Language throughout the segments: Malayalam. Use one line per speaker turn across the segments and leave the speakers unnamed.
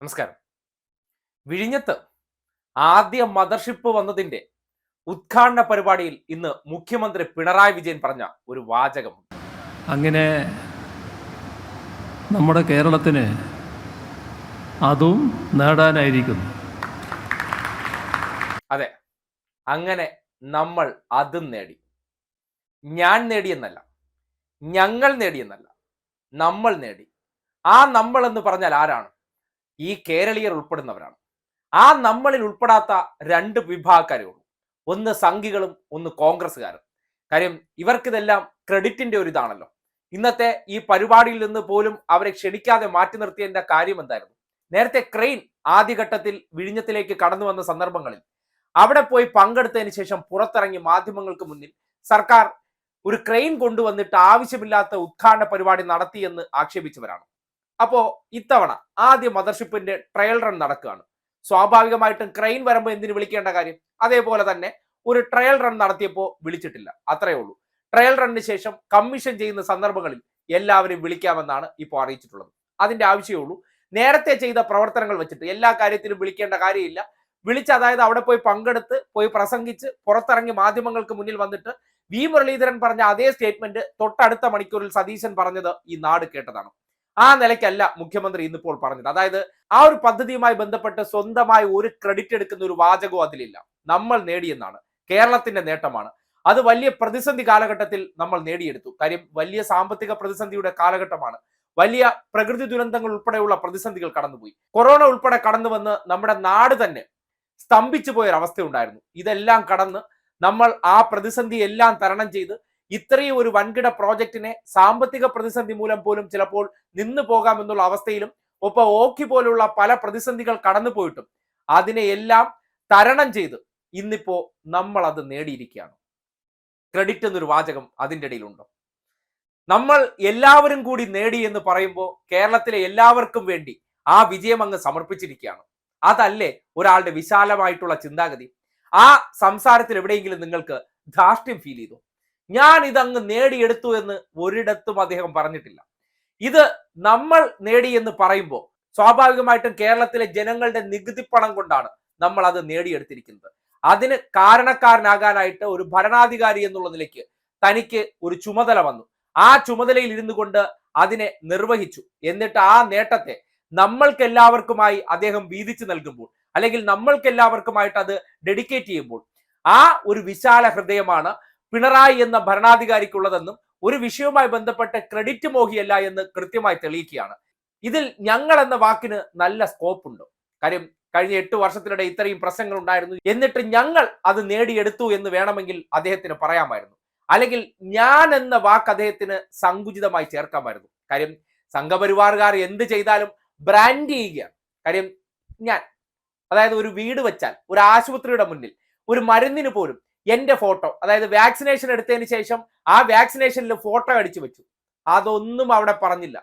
നമസ്കാരം. വിഴിഞ്ഞത്ത് ആദ്യ മദർഷിപ്പ് വന്നതിന്റെ ഉദ്ഘാടന പരിപാടിയിൽ ഇന്ന് മുഖ്യമന്ത്രി പിണറായി വിജയൻ പറഞ്ഞ ഒരു വാചകം.
അങ്ങനെ നമ്മുടെ കേരളത്തിന് അതും നേടാനായിരിക്കുന്നു.
അതെ അങ്ങനെ നമ്മൾ അതും നേടി. ഞാൻ നേടിയെന്നല്ല ഞങ്ങൾ നേടിയെന്നല്ല നമ്മൾ നേടി. ആ നമ്മൾ എന്ന് പറഞ്ഞാൽ ആരാണ്? ഈ കേരളീയർ ഉൾപ്പെടുന്നവരാണ്. ആ നമ്മളിൽ ഉൾപ്പെടാത്ത രണ്ട് വിഭാഗക്കാരേ ഉള്ളൂ. ഒന്ന് സംഘികളും ഒന്ന് കോൺഗ്രസ്സുകാരും. കാര്യം ഇവർക്കിതെല്ലാം ക്രെഡിറ്റിന്റെ ഒരു ഇതാണല്ലോ. ഇന്നത്തെ ഈ പരിപാടിയിൽ നിന്ന് പോലും അവരെ ക്ഷണിക്കാതെ മാറ്റി നിർത്തിയതിന്റെ കാര്യം എന്തായിരുന്നു? നേരത്തെ ക്രെയിൻ ആദ്യഘട്ടത്തിൽ വിഴിഞ്ഞത്തിലേക്ക് കടന്നു വന്ന സന്ദർഭങ്ങളിൽ അവിടെ പോയി പങ്കെടുത്തതിന് ശേഷം പുറത്തിറങ്ങി മാധ്യമങ്ങൾക്ക് മുന്നിൽ സർക്കാർ ഒരു ക്രെയിൻ കൊണ്ടുവന്നിട്ട് ആവശ്യമില്ലാത്ത ഉദ്ഘാടന പരിപാടി നടത്തിയെന്ന് ആക്ഷേപിച്ചവരാണ്. അപ്പോ ഇത്തവണ ആദ്യ മദർഷിപ്പിന്റെ ട്രയൽ റൺ നടക്കുകയാണ്. സ്വാഭാവികമായിട്ടും ക്രെയിൻ വരുമ്പോൾ എന്തിനു വിളിക്കേണ്ട കാര്യം? അതേപോലെ തന്നെ ഒരു ട്രയൽ റൺ നടത്തിയപ്പോൾ വിളിച്ചിട്ടില്ല. അത്രയേ ഉള്ളൂ. ട്രയൽ റണ്ണിന് ശേഷം കമ്മീഷൻ ചെയ്യുന്ന സന്ദർഭങ്ങളിൽ എല്ലാവരും വിളിക്കാമെന്നാണ് ഇപ്പോൾ അറിയിച്ചിട്ടുള്ളത്. അതിന്റെ ആവശ്യമേ ഉള്ളൂ. നേരത്തെ ചെയ്ത പ്രവർത്തനങ്ങൾ വെച്ചിട്ട് എല്ലാ കാര്യത്തിലും വിളിക്കേണ്ട കാര്യമില്ല. വിളിച്ച് അതായത് അവിടെ പോയി പങ്കെടുത്ത് പോയി പ്രസംഗിച്ച് പുറത്തിറങ്ങി മാധ്യമങ്ങൾക്ക് മുന്നിൽ വന്നിട്ട് വി മുരളീധരൻ പറഞ്ഞ അതേ സ്റ്റേറ്റ്മെന്റ് തൊട്ടടുത്ത മണിക്കൂറിൽ സതീശൻ പറഞ്ഞത് ഈ നാട് കേട്ടതാണ്. ആ നിലയ്ക്കല്ല മുഖ്യമന്ത്രി ഇന്നിപ്പോൾ പറഞ്ഞത്. അതായത് ആ ഒരു പദ്ധതിയുമായി ബന്ധപ്പെട്ട് സ്വന്തമായി ഒരു ക്രെഡിറ്റ് എടുക്കുന്ന ഒരു വാചകവും അതിലില്ല. നമ്മൾ നേടിയെന്നാണ്. കേരളത്തിന്റെ നേട്ടമാണ്. അത് വലിയ പ്രതിസന്ധി കാലഘട്ടത്തിൽ നമ്മൾ നേടിയെടുത്തു. കാര്യം വലിയ സാമ്പത്തിക പ്രതിസന്ധിയുടെ കാലഘട്ടമാണ്. വലിയ പ്രകൃതി ദുരന്തങ്ങൾ ഉൾപ്പെടെയുള്ള പ്രതിസന്ധികൾ കടന്നുപോയി. കൊറോണ ഉൾപ്പെടെ കടന്നു വന്ന് നമ്മുടെ നാട് തന്നെ സ്തംഭിച്ചു പോയ ഒരു അവസ്ഥയുണ്ടായിരുന്നു ഇതെല്ലാം കടന്ന് നമ്മൾ ആ പ്രതിസന്ധി എല്ലാം തരണം ചെയ്ത് ഇത്രയും ഒരു വൻകിട പ്രോജക്റ്റിനെ സാമ്പത്തിക പ്രതിസന്ധി മൂലം പോലും ചിലപ്പോൾ നിന്നു പോകാമെന്നുള്ള അവസ്ഥയിലും ഒപ്പം ഓക്കി പോലുള്ള പല പ്രതിസന്ധികൾ കടന്നു പോയിട്ടും അതിനെ എല്ലാം തരണം ചെയ്ത് ഇന്നിപ്പോ നമ്മൾ അത് നേടിയിരിക്കുകയാണ്. ക്രെഡിറ്റ് എന്നൊരു വാചകം അതിന്റെ ഇടയിലുണ്ടോ. നമ്മൾ എല്ലാവരും കൂടി നേടി എന്ന് പറയുമ്പോൾ കേരളത്തിലെ എല്ലാവർക്കും വേണ്ടി ആ വിജയം അങ്ങ് സമർപ്പിച്ചിരിക്കുകയാണ്. അതല്ലേ ഒരാളുടെ വിശാലമായിട്ടുള്ള ചിന്താഗതി. ആ സംസാരത്തിൽ എവിടെയെങ്കിലും നിങ്ങൾക്ക് ധാർഷ്ട്യം ഫീൽ ചെയ്തു? ഞാൻ ഇതങ്ങ് നേടിയെടുത്തു എന്ന് ഒരിടത്തും അദ്ദേഹം പറഞ്ഞിട്ടില്ല. ഇത് നമ്മൾ നേടി എന്ന് പറയുമ്പോൾ സ്വാഭാവികമായിട്ടും കേരളത്തിലെ ജനങ്ങളുടെ നികുതി പണം കൊണ്ടാണ് നമ്മൾ അത് നേടിയെടുത്തിരിക്കുന്നത്. അതിന് കാരണക്കാരനാകാനായിട്ട് ഒരു ഭരണാധികാരി എന്നുള്ള നിലയ്ക്ക് തനിക്ക് ഒരു ചുമതല വന്നു. ആ ചുമതലയിൽ ഇരുന്നു കൊണ്ട് അതിനെ നിർവഹിച്ചു. എന്നിട്ട് ആ നേട്ടത്തെ നമ്മൾക്ക് എല്ലാവർക്കുമായി അദ്ദേഹം വീതിച്ചു നൽകുമ്പോൾ അല്ലെങ്കിൽ നമ്മൾക്ക് എല്ലാവർക്കുമായിട്ട് അത് ഡെഡിക്കേറ്റ് ചെയ്യുമ്പോൾ ആ ഒരു വിശാല ഹൃദയമാണ് പിണറായി എന്ന ഭരണാധികാരിക്കുള്ളതെന്നും ഒരു വിഷയവുമായി ബന്ധപ്പെട്ട് ക്രെഡിറ്റ് മോഹിയല്ല എന്ന് കൃത്യമായി തെളിയിക്കുകയാണ്. ഇതിൽ ഞങ്ങൾ എന്ന വാക്കിന് നല്ല സ്കോപ്പ് ഉണ്ട്. കാര്യം കഴിഞ്ഞ എട്ട് വർഷത്തിനിടെ ഇത്രയും പ്രശ്നങ്ങൾ ഉണ്ടായിരുന്നു. എന്നിട്ട് ഞങ്ങൾ അത് നേടിയെടുത്തു എന്ന് വേണമെങ്കിൽ അദ്ദേഹത്തിന് പറയാമായിരുന്നു. അല്ലെങ്കിൽ ഞാൻ എന്ന വാക്ക് അദ്ദേഹത്തിന് സങ്കുചിതമായി ചേർക്കാമായിരുന്നു. കാര്യം സംഘപരിവാറുകാർ എന്ത് ചെയ്താലും ബ്രാൻഡ് ചെയ്യുകയാണ്. കാര്യം ഞാൻ അതായത് ഒരു വീട് വെച്ചാൽ ഒരു ആശുപത്രിയുടെ മുന്നിൽ ഒരു മരുന്നിന് പോലും എന്റെ ഫോട്ടോ അതായത് വാക്സിനേഷൻ എടുത്തതിന് ശേഷം ആ വാക്സിനേഷനിൽ ഫോട്ടോ അടിച്ചു വെച്ചു. അതൊന്നും അവിടെ പറഞ്ഞില്ല.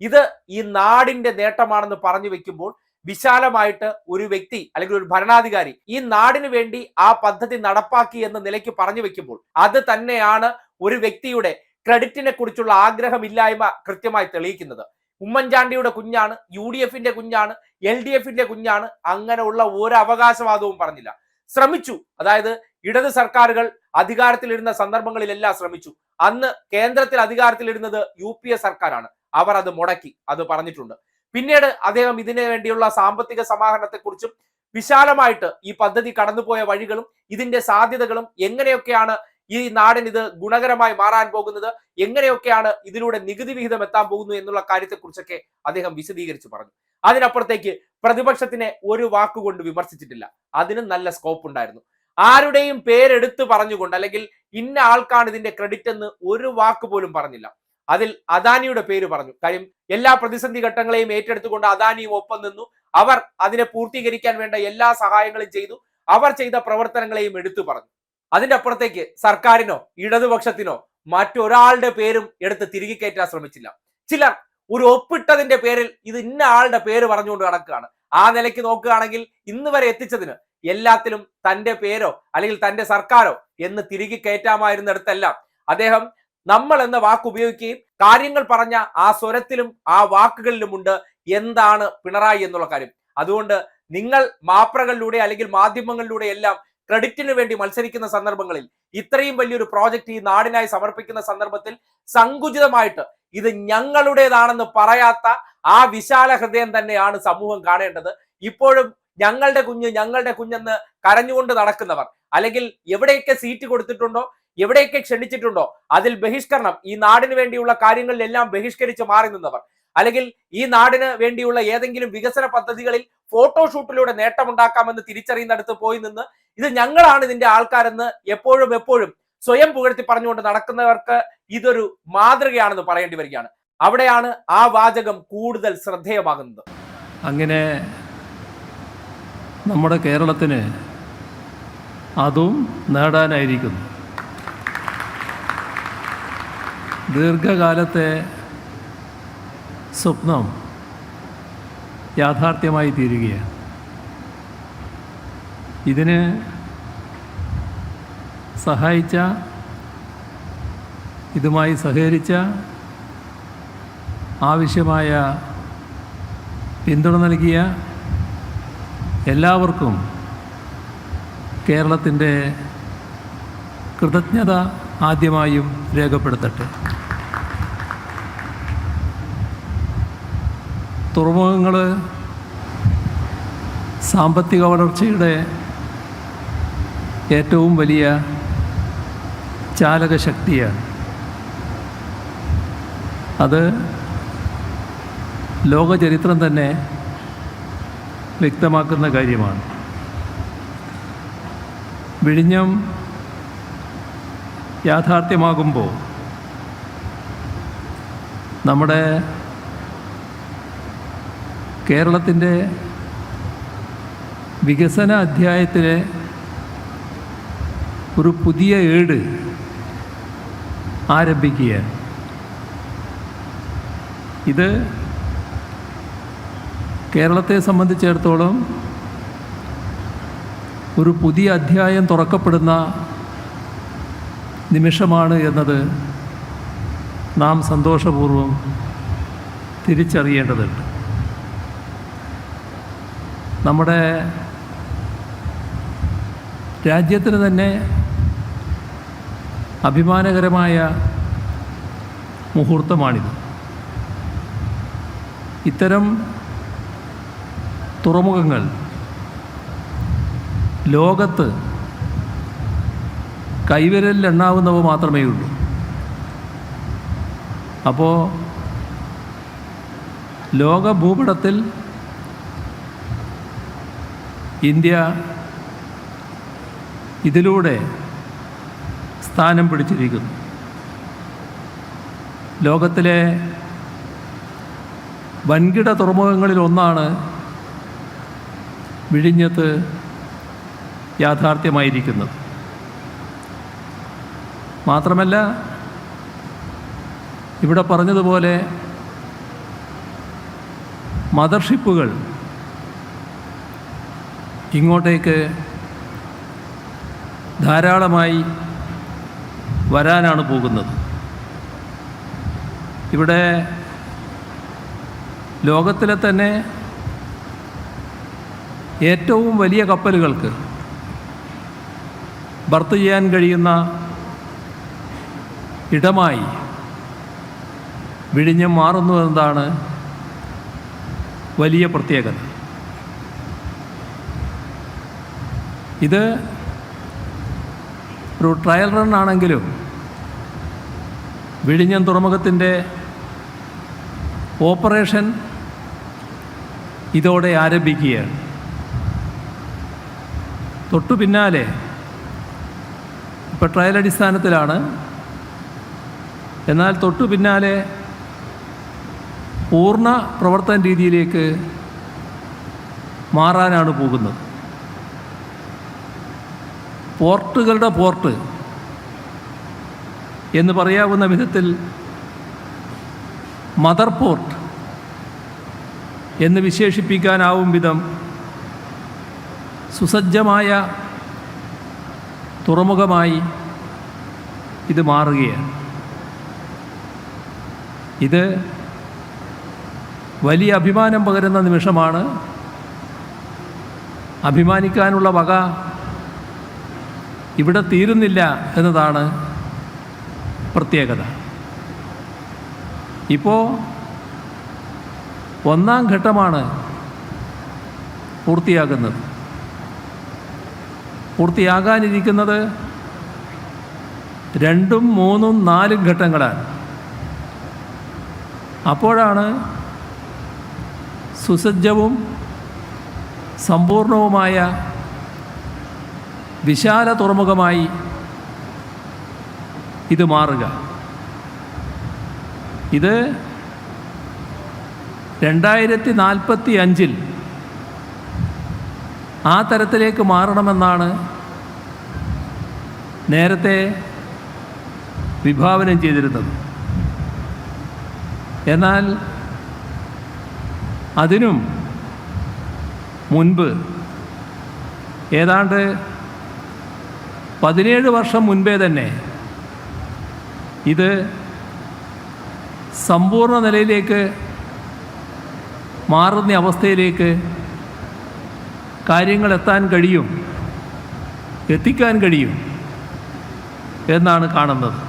ഇത് ഈ നാടിന്റെ നേട്ടമാണെന്ന് പറഞ്ഞു വെക്കുമ്പോൾ വിശാലമായിട്ട് ഒരു വ്യക്തി അല്ലെങ്കിൽ ഒരു ഭരണാധികാരി ഈ നാടിന് വേണ്ടി ആ പദ്ധതി നടപ്പാക്കി എന്ന നിലയ്ക്ക് പറഞ്ഞു വെക്കുമ്പോൾ അത് തന്നെയാണ് ഒരു വ്യക്തിയുടെ ക്രെഡിറ്റിനെ കുറിച്ചുള്ള ആഗ്രഹമില്ലായ്മ കൃത്യമായി തെളിയിക്കുന്നത്. ഉമ്മൻചാണ്ടിയുടെ കുഞ്ഞാണ് യു ഡി എഫിന്റെ കുഞ്ഞാണ് എൽ ഡി എഫിന്റെ കുഞ്ഞാണ് അങ്ങനെയുള്ള ഒരു അവകാശവാദവും പറഞ്ഞില്ല. ശ്രമിച്ചു. അതായത് ഇടത് സർക്കാരുകൾ അധികാരത്തിലിരുന്ന സന്ദർഭങ്ങളിലെല്ലാം ശ്രമിച്ചു. അന്ന് കേന്ദ്രത്തിൽ അധികാരത്തിലിരുന്നത് യു പി എ സർക്കാരാണ്. അവർ അത് മുടക്കി അത് പറഞ്ഞിട്ടുണ്ട്. പിന്നീട് അദ്ദേഹം ഇതിനു വേണ്ടിയുള്ള സാമ്പത്തിക സമാഹരണത്തെക്കുറിച്ചും വിശാലമായിട്ട് ഈ പദ്ധതി കടന്നുപോയ വഴികളും ഇതിന്റെ സാധ്യതകളും എങ്ങനെയൊക്കെയാണ് ഈ നാടിന് ഇത് ഗുണകരമായി മാറാൻ പോകുന്നത് എങ്ങനെയൊക്കെയാണ് ഇതിലൂടെ നികുതി വിഹിതം എത്താൻ പോകുന്നു എന്നുള്ള കാര്യത്തെക്കുറിച്ചൊക്കെ അദ്ദേഹം വിശദീകരിച്ച് പറഞ്ഞു. അതിനപ്പുറത്തേക്ക് പ്രതിപക്ഷത്തിനെ ഒരു വാക്കുകൊണ്ട് വിമർശിച്ചിട്ടില്ല. അതിന് നല്ല സ്കോപ്പ് ഉണ്ടായിരുന്നു. ആരുടെയും പേരെടുത്ത് പറഞ്ഞുകൊണ്ട് അല്ലെങ്കിൽ ഇന്ന ആൾക്കാണ് ഇതിന്റെ ക്രെഡിറ്റ് എന്ന് ഒരു വാക്ക് പോലും പറഞ്ഞില്ല. അതിൽ അദാനിയുടെ പേര് പറഞ്ഞു. കാര്യം എല്ലാ പ്രതിസന്ധി ഘട്ടങ്ങളെയും ഏറ്റെടുത്തുകൊണ്ട് അദാനിയും ഒപ്പം നിന്നു. അവർ അതിനെ പൂർത്തീകരിക്കാൻ വേണ്ട എല്ലാ സഹായങ്ങളും ചെയ്തു. അവർ ചെയ്ത പ്രവർത്തനങ്ങളെയും എടുത്തു പറഞ്ഞു. അതിന്റെ അപ്പുറത്തേക്ക് സർക്കാരിനോ ഇടതുപക്ഷത്തിനോ മറ്റൊരാളുടെ പേരും എടുത്ത് തിരികെ കയറ്റാൻ ശ്രമിച്ചില്ല. ചിലർ ഒരു ഒപ്പിട്ടതിന്റെ പേരിൽ ഇത് ഇന്ന ആളുടെ പേര് പറഞ്ഞുകൊണ്ട് നടക്കുകയാണ്. ആ നിലയ്ക്ക് നോക്കുകയാണെങ്കിൽ ഇന്ന് വരെ എത്തിച്ചതിന് എല്ലാത്തിലും തന്റെ പേരോ അല്ലെങ്കിൽ തന്റെ സർക്കാരോ എന്ന് തിരികെ കയറ്റാമായിരുന്നിടത്തെല്ലാം അദ്ദേഹം നമ്മൾ എന്ന വാക്ക് ഉപയോഗിക്കുകയും കാര്യങ്ങൾ പറഞ്ഞ ആ സ്വരത്തിലും ആ വാക്കുകളിലുമുണ്ട് എന്താണ് പിണറായി എന്നുള്ള കാര്യം. അതുകൊണ്ട് നിങ്ങൾ മാപ്രകളിലൂടെ അല്ലെങ്കിൽ മാധ്യമങ്ങളിലൂടെ എല്ലാം ക്രെഡിറ്റിന് വേണ്ടി മത്സരിക്കുന്ന സന്ദർഭങ്ങളിൽ ഇത്രയും വലിയൊരു പ്രോജക്റ്റ് ഈ നാടിനായി സമർപ്പിക്കുന്ന സന്ദർഭത്തിൽ സങ്കുചിതമായിട്ട് ഇത് ഞങ്ങളുടേതാണെന്ന് പറയാത്ത ആ വിശാല ഹൃദയം തന്നെയാണ് സമൂഹം കാണേണ്ടത്. ഇപ്പോഴും ഞങ്ങളുടെ കുഞ്ഞ് ഞങ്ങളുടെ കുഞ്ഞെന്ന് കരഞ്ഞുകൊണ്ട് നടക്കുന്നവർ അല്ലെങ്കിൽ എവിടെയൊക്കെ സീറ്റ് കൊടുത്തിട്ടുണ്ടോ എവിടെയൊക്കെ ക്ഷണിച്ചിട്ടുണ്ടോ അതിൽ ബഹിഷ്കരണം ഈ നാടിന് വേണ്ടിയുള്ള കാര്യങ്ങളിലെല്ലാം ബഹിഷ്കരിച്ച് മാറി നിന്നവർ അല്ലെങ്കിൽ ഈ നാടിന് വേണ്ടിയുള്ള ഏതെങ്കിലും വികസന പദ്ധതികളിൽ ഫോട്ടോഷൂട്ടിലൂടെ നേട്ടമുണ്ടാക്കാമെന്ന് തിരിച്ചറിയുന്നിടത്ത് പോയി നിന്ന് ഇത് ഞങ്ങളാണ് ഇതിന്റെ ആൾക്കാരെന്ന് എപ്പോഴും എപ്പോഴും സ്വയം പുകഴ്ത്തി പറഞ്ഞുകൊണ്ട് നടക്കുന്നവർക്ക് ഇതൊരു മാതൃകയാണെന്ന് പറയേണ്ടി വരികയാണ്. അവിടെയാണ് ആ വാചകം കൂടുതൽ ശ്രദ്ധേയമാകുന്നത്.
അങ്ങനെ നമ്മുടെ കേരളത്തിന് അതും നേടാനായിരിക്കുന്നു. ദീർഘകാലത്തെ സ്വപ്നം യാഥാർത്ഥ്യമായി തീരുകയാണ്. ഇതിന് സഹായിച്ച ഇതുമായി സഹകരിച്ച ആവശ്യമായ പിന്തുണ നൽകിയ എല്ലാവർക്കും കേരളത്തിന്റെ കൃതജ്ഞത ആദ്യമായും രേഖപ്പെടുത്തട്ടെ. തുറമുഖങ്ങൾ സാമ്പത്തിക വളർച്ചയുടെ ഏറ്റവും വലിയ ചാലകശക്തിയാണ് അത് ലോകചരിത്രം തന്നെ വ്യക്തമാക്കുന്ന കാര്യമാണ്. വിഴിഞ്ഞം യാഥാർത്ഥ്യമാകുമ്പോൾ നമ്മുടെ കേരളത്തിന്റെ വികസന അധ്യായത്തിലെ ഒരു പുതിയ ഏട് ആരംഭിക്കുകയാണ് ഇത് കേരളത്തെ സംബന്ധിച്ചിടത്തോളം ഒരു പുതിയ അധ്യായം തുറക്കപ്പെടുന്ന നിമിഷമാണ് എന്നത് നാം സന്തോഷപൂർവം തിരിച്ചറിയേണ്ടതുണ്ട്. നമ്മുടെ രാജ്യത്തിന് തന്നെ അഭിമാനകരമായ മുഹൂർത്തമാണിത്. ഇത്തരം തുറമുഖങ്ങൾ ലോകത്ത് കൈവിരലിൽ എണ്ണാവുന്നവ മാത്രമേ ഉള്ളൂ. അപ്പോൾ ലോക ഭൂപടത്തിൽ ഇന്ത്യ ഇതിലൂടെ സ്ഥാനം പിടിച്ചിരിക്കുന്നു. ലോകത്തിലെ വൻകിട തുറമുഖങ്ങളിൽ ഒന്നാണ് വിഴിഞ്ഞത്ത് യാഥാർത്ഥ്യമായിരിക്കുന്നത്. മാത്രമല്ല ഇവിടെ പറഞ്ഞതുപോലെ മദർഷിപ്പുകൾ ഇങ്ങോട്ടേക്ക് ധാരാളമായി വരാനാണ് പോകുന്നത്. ഇവിടെ ലോകത്തിലെ തന്നെ ഏറ്റവും വലിയ കപ്പലുകൾക്ക് ബർത്ത് ചെയ്യാൻ കഴിയുന്ന ഇടമായി വിഴിഞ്ഞം മാറുന്നു എന്നതാണ് വലിയ പ്രത്യേകത. ഇത് ഒരു ട്രയൽ റൺ ആണെങ്കിലും വിഴിഞ്ഞം തുറമുഖത്തിന്റെ ഓപ്പറേഷൻ ഇതോടെ ആരംഭിക്കുകയാണ്. തൊട്ടു പിന്നാലെ ഇപ്പോൾ ട്രയൽ അടിസ്ഥാനത്തിലാണ്. എന്നാൽ തൊട്ടു പിന്നാലെ പൂർണ പ്രവർത്തന രീതിയിലേക്ക് മാറാനാണ് പോകുന്നത്. പോർട്ടുകളുടെ പോർട്ട് എന്ന് പറയാവുന്ന വിധത്തിൽ മദർ പോർട്ട് എന്ന് വിശേഷിപ്പിക്കാനാവും വിധം സുസജ്ജമായ തുറമുഖമായി ഇത് മാറുകയാണ്. ഇത് വലിയ അഭിമാനം പകരുന്ന നിമിഷമാണ്. അഭിമാനിക്കാനുള്ള വക ഇവിടെ തീരുന്നില്ല എന്നതാണ് പ്രത്യേകത. ഇപ്പോൾ ഒന്നാം ഘട്ടമാണ് പൂർത്തിയാകുന്നത്. പൂർത്തിയാകാനിരിക്കുന്നത് രണ്ടും മൂന്നും നാലും ഘട്ടങ്ങളാണ്. അപ്പോഴാണ് സുസജ്ജവും സമ്പൂർണവുമായ വിശാല തുറമുഖമായി ഇത് മാറുക. ഇത് രണ്ടായിരത്തി നാൽപ്പത്തി അഞ്ചിൽ ആ തരത്തിലേക്ക് മാറണമെന്നാണ് നേരത്തെ വിഭാവനം ചെയ്തിരുന്നത്. എന്നാൽ അതിനും മുൻപ് ഏതാണ്ട് പതിനേഴ് വർഷം മുൻപേ തന്നെ ഇത് സമ്പൂർണ നിലയിലേക്ക് മാറുന്ന അവസ്ഥയിലേക്ക് കാര്യങ്ങൾ എത്താൻ കഴിയും എത്തിക്കാൻ കഴിയും എന്നാണ് കാണുന്നത്.